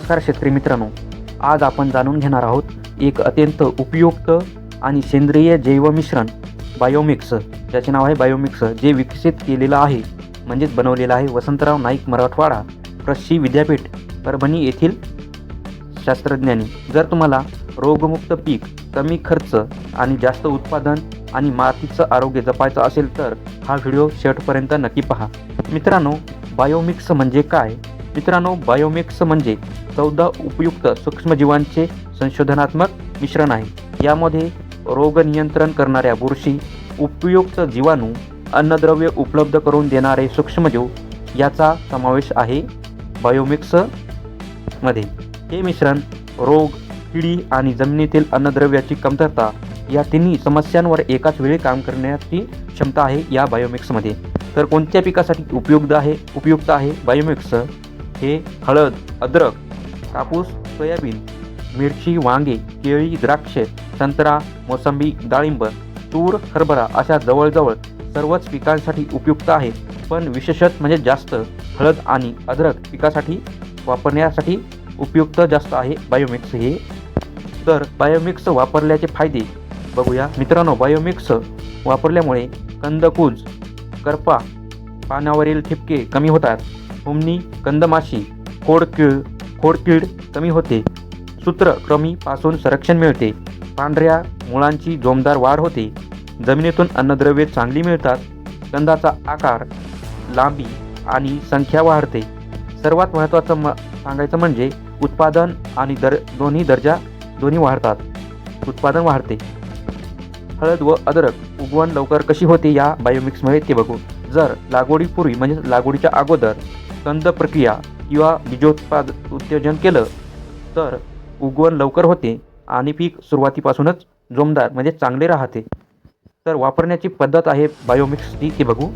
नमस्कार शेतकरी मित्रांनो. आज आपण जाणून घेणार आहोत एक अत्यंत उपयुक्त आणि सेंद्रिय जैवमिश्रण बायोमिक्स. ज्याचे नाव आहे बायोमिक्स. जे विकसित केलेलं आहे म्हणजेच बनवलेलं आहे वसंतराव नाईक मराठवाडा कृषी विद्यापीठ परभणी येथील शास्त्रज्ञांनी. जर तुम्हाला रोगमुक्त पीक कमी खर्च आणि जास्त उत्पादन आणि मातीचं आरोग्य जपायचं असेल तर हा व्हिडिओ शेवटपर्यंत नक्की पहा. मित्रांनो बायोमिक्स म्हणजे काय? मित्रांनो बायोमिक्स म्हणजे चौदा उपयुक्त सूक्ष्मजीवांचे संशोधनात्मक मिश्रण आहे. यामध्ये रोग नियंत्रण करणाऱ्या बुरशी उपयुक्त जीवाणू अन्नद्रव्य उपलब्ध करून देणारे सूक्ष्मजीव याचा समावेश आहे बायोमिक्समध्ये. हे मिश्रण रोग किडी आणि जमिनीतील अन्नद्रव्याची कमतरता या तिन्ही समस्यांवर एकाच वेळी काम करण्याची क्षमता आहे या बायोमिक्समध्ये तर कोणत्या पिकासाठी उपयुक्त आहे उपयुक्त आहे बायोमिक्स? हे हळद अद्रक कापूस सोयाबीन मिरची वांगे केळी द्राक्ष संत्रा मोसंबी डाळिंब तूर हरभरा अशा जवळजवळ सर्वच पिकांसाठी उपयुक्त आहे. पण विशेषत म्हणजे जास्त हळद आणि अद्रक पिकासाठी वापरण्यासाठी उपयुक्त जास्त आहे बायोमिक्स हे. तर बायोमिक्स वापरल्याचे फायदे बघूया. मित्रांनो बायोमिक्स वापरल्यामुळे कंदकूज करपा पाण्यावरील ठिपके कमी होतात. हुमणी कंदमाशी खोडकीळ खोडकीड कमी होते. सूत्रक्रमीपासून संरक्षण मिळते. पांढऱ्या मुळांची जोमदार वाढ होते. जमिनीतून अन्नद्रव्ये चांगली मिळतात. कंदाचा आकार लांबी आणि संख्या वाढते. सर्वात महत्त्वाचं म सांगायचं म्हणजे उत्पादन आणि दर दोन्ही दर्जा दोन्ही वाढतात. उत्पादन वाढते. हळद व अद्रक उगवण लवकर कशी होते या बायोमिक्समुळे ते बघू. जर लागवडीपूर्वी म्हणजे लागवडीच्या अगोदर कंद प्रक्रिया किंवा बीजोत्पाद उत्तेजन केलं तर उगवण लवकर होते आणि पीक सुरुवातीपासूनच जोमदार म्हणजे चांगले राहते. तर वापरण्याची पद्धत आहे बायोमिक्सची ती बघू.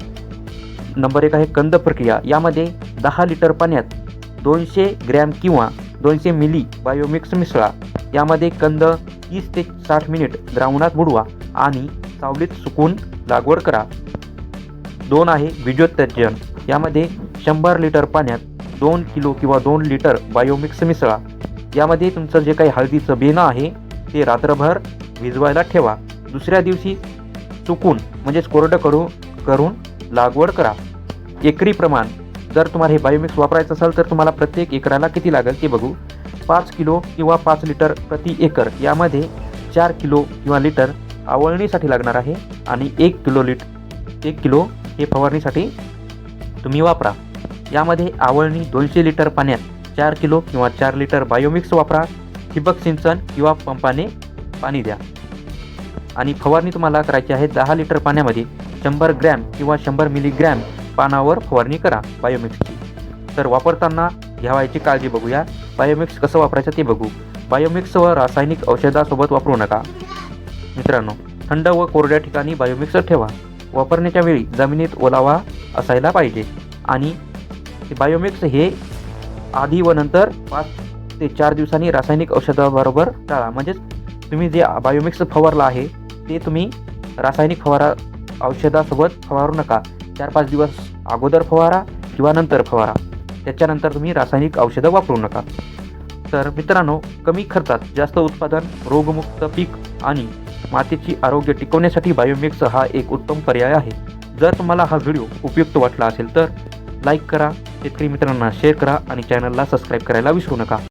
नंबर एक आहे कंद प्रक्रिया. यामध्ये दहा लिटर पाण्यात दोनशे ग्रॅम किंवा दोनशे मिली बायोमिक्स मिसळा. यामध्ये कंद तीस ते साठ मिनिट द्रावणात बुडवा आणि सावलीत सुकून लागवड करा. दोन आहे बीजोत्तेजन. यामध्ये शंभर लिटर पाण्यात दोन किलो किंवा दोन लिटर बायोमिक्स मिसळा. यामध्ये तुमचं जे काही हळदीचं बेणं आहे ते रात्रभर भिजवायला ठेवा. दुसऱ्या दिवशी चुकून म्हणजेच कोरडं करू करून लागवड करा. एकरी प्रमाण जर तुम्हाला हे बायोमिक्स वापरायचं असेल तर तुम्हाला प्रत्येक एकराला किती लागेल ते बघू. पाच किलो किंवा पाच लिटर प्रति एकर यामध्ये चार किलो किंवा लिटर आवळणीसाठी लागणार आहे आणि एक किलो लिट एक किलो हे फवारणीसाठी तुम्ही वापरा. यामध्ये आवळणी दोनशे लिटर पाण्यात चार किलो किंवा चार लिटर बायोमिक्स वापरा ठिबक सिंचन किंवा पंपाने पाणी द्या. आणि फवारणी तुम्हाला करायची आहे दहा लिटर पाण्यामध्ये शंभर ग्रॅम किंवा शंभर मिलीग्रॅम पानावर फवारणी करा बायोमिक्सची. तर वापरताना घ्यावायची काळजी बघूया. बायोमिक्स कसं वापरायचं ते बघू. बायोमिक्स व रासायनिक औषधासोबत वापरू नका. मित्रांनो थंड व कोरड्या ठिकाणी बायोमिक्स ठेवा. वापरण्याच्या वेळी जमिनीत ओलावा असायला पाहिजे आणि की बायोमिक्स हे आधी व नंतर पाच ते चार दिवसांनी रासायनिक औषधाबरोबर टाळा. म्हणजेच तुम्ही जे बायोमिक्स फवारला आहे ते तुम्ही रासायनिक फवारा औषधासोबत फवारू नका. चार पाच दिवस अगोदर फवारा किंवा नंतर फवारा. त्याच्यानंतर तुम्ही रासायनिक औषधं वापरू नका. तर मित्रांनो कमी खर्चात जास्त उत्पादन रोगमुक्त पीक आणि मातीची आरोग्य टिकवण्यासाठी बायोमिक्स हा एक उत्तम पर्याय आहे. जर तुम्हाला हा व्हिडिओ उपयुक्त वाटला असेल तर लाईक करा शेतकरी मित्रांना शेअर करा आणि चॅनलला सबस्क्राईब करायला विसरू नका.